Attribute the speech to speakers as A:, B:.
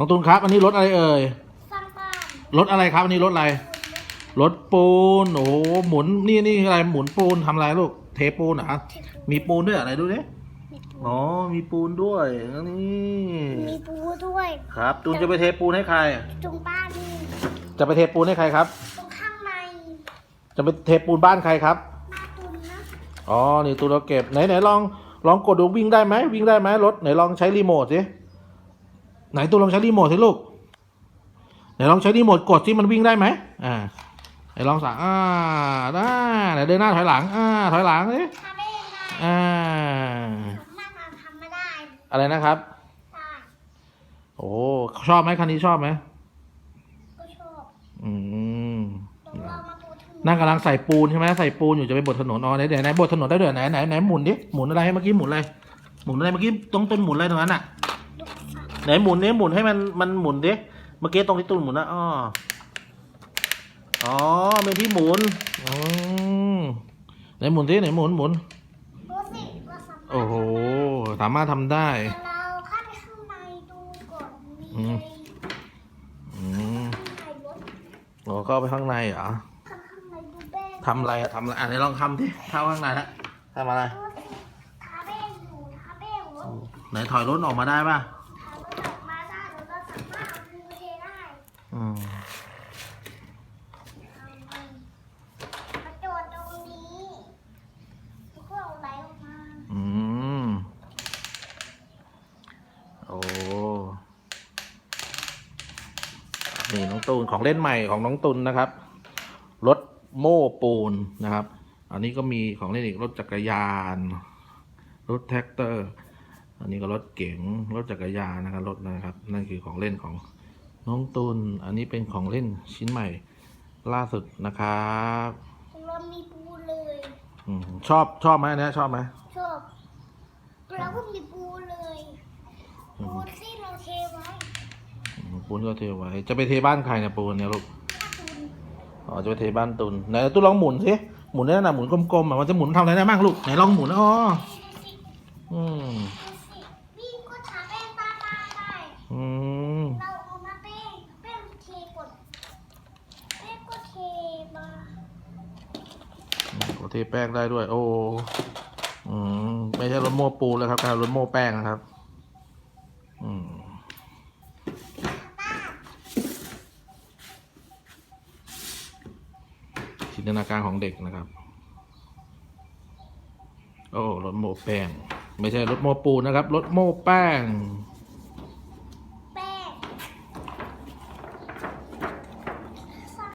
A: น้องตูนครับ อันนี้รถอะไรเอ่ย
B: สร้างบ้าน
A: รถอะไรครับ อันนี้รถอะไร รถปูน โอ้โหหมุน นี่นี่อะไร หมุนปูนทำอะไรลูก เทปูนเหรอ มีปูนด้วยเหรอไหนดูดิ
B: มีปู
A: อ๋อ มีปูนด้วยนี่
B: มีปูด้วย
A: ครับ ตูนจะไปเทปูนให้ใคร
B: ตรงบ้านนี่
A: จะไปเทปูนให้ใครครับ
B: ตรงข้างใน
A: จะไปเทปูนบ้านใครครับ
B: หน้าตุนนะ
A: อ๋อ นี่ตูนเราเก็บ ไหนไหนลอง ลองกดดูวิ่งได้ไหม วิ่งได้ไหมรถ ไหนลองใช้รีโมทสิ ไหนตูนลองใช้รีโมทสิลูกไหนลองใช้รีโมทกดสิมันวิ่งได้ไหมอ่าไหนลองสั่งอ่าได้ไหนเดินหน้าถอยหลังอ่าถอยหลังสิ
B: ทำไม่ได้
A: อ่า
B: สามารถมาทำไม่ได้
A: อะไรนะครับ
B: ได้
A: โอ้ชอบไหมคันนี้ชอบไหม
B: ก็ชอบ
A: อืม
B: ต้องเรามาปูถึง
A: นั่งกำลังใส่ปูนใช่ไหมใส่ปูนอยู่จะไปบดถนนอ๋อไหนไหนไหนบดถนนได้ด้วยไหนไหนไหนหมุนดิหมุนอะไรเมื่อกี้หมุนอะไรหมุนอะไรเมื่อกี้ตรงต้นหมุนอะไรตรงนั้นอะ
B: ลูกสัตว์
A: ไห นหมุนนี้หมุนให้มันมันหมุนดิเมื่อกี้ตรงที่ตุ้นหมุนนะอ๋ออ๋อเป็นที่หมุนอืมไหนหมุนดิไหนหมุนหมุน
B: ดูสิเราสามารถ
A: โอ้โหสามารถทำได้
B: แต่เราเข้าไปข้างในดูก่อนมี
A: อืม
B: อะไร
A: อืม
B: ข้างในรถ
A: โอ้ก็เอาไปข้างในเหรอ
B: ข้างข้างในดูแป้ง
A: ทำอะไรอะทำอะไรอะไหนลองทำดิเข้าข้างในละทำอะไร
B: ดูสิทาแป้งอยู่ทาแป้งรถ
A: ไหนถอยรถออกมาได้ป่ะ
B: อืมเอา
A: มั
B: นมาโจทย์ตรงนี้แล้วก็เอาไหลออกมา
A: อืม โอ้ นี่น้องตูนของเล่นใหม่ของน้องตุนนะครับ รถโม้ปูนนะครับ อันนี้ก็มีของเล่นอีกรถจักรยาน รถแท็กเตอร์ อันนี้ก็รถเก๋ง รถจักรยานนะครับรถนะครับ นั่นคือของเล่นของ น้องตุนอันนี้เป็นของเล่นชิ้นใหม่ ล่าสุดนะครับ
B: เรามีปูเลย
A: อมชอบชอบไหมอันเนี้ยชอบไหม
B: ชอบเราก็มีปูเลยปูที่เราเทไว้
A: อืมปูนก็เทไว้ จะไปเทบ้านใครเนี่ยปูนเนี่ยลูก
B: ถ้าตุน
A: อ๋อจะไปเทบ้านตุนไหนตุนลองหมุนสิหมุนได้นะหมุนกลมๆอะมันจะหมุนทำอะไรได้บ้างลูกไหนลองหมุนอ๋ออืม
B: ดูสิวิ่งก็ทาแป้งตามมาได้
A: อืม
B: เราเอามาแป้งแป้งเทกดแป้งก็เทมา
A: โอ เทแป้งได้ด้วย โอ้อืมไม่ใช่รถโม้ปูแล้วครับกายเป็นรถโม้แป้งนะครับ อืมจินตนาการของเด็กนะครับ โอ้รถโม้แป้ง ไม่ใช่รถโม้ปูนนะครับรถโม้แป้ง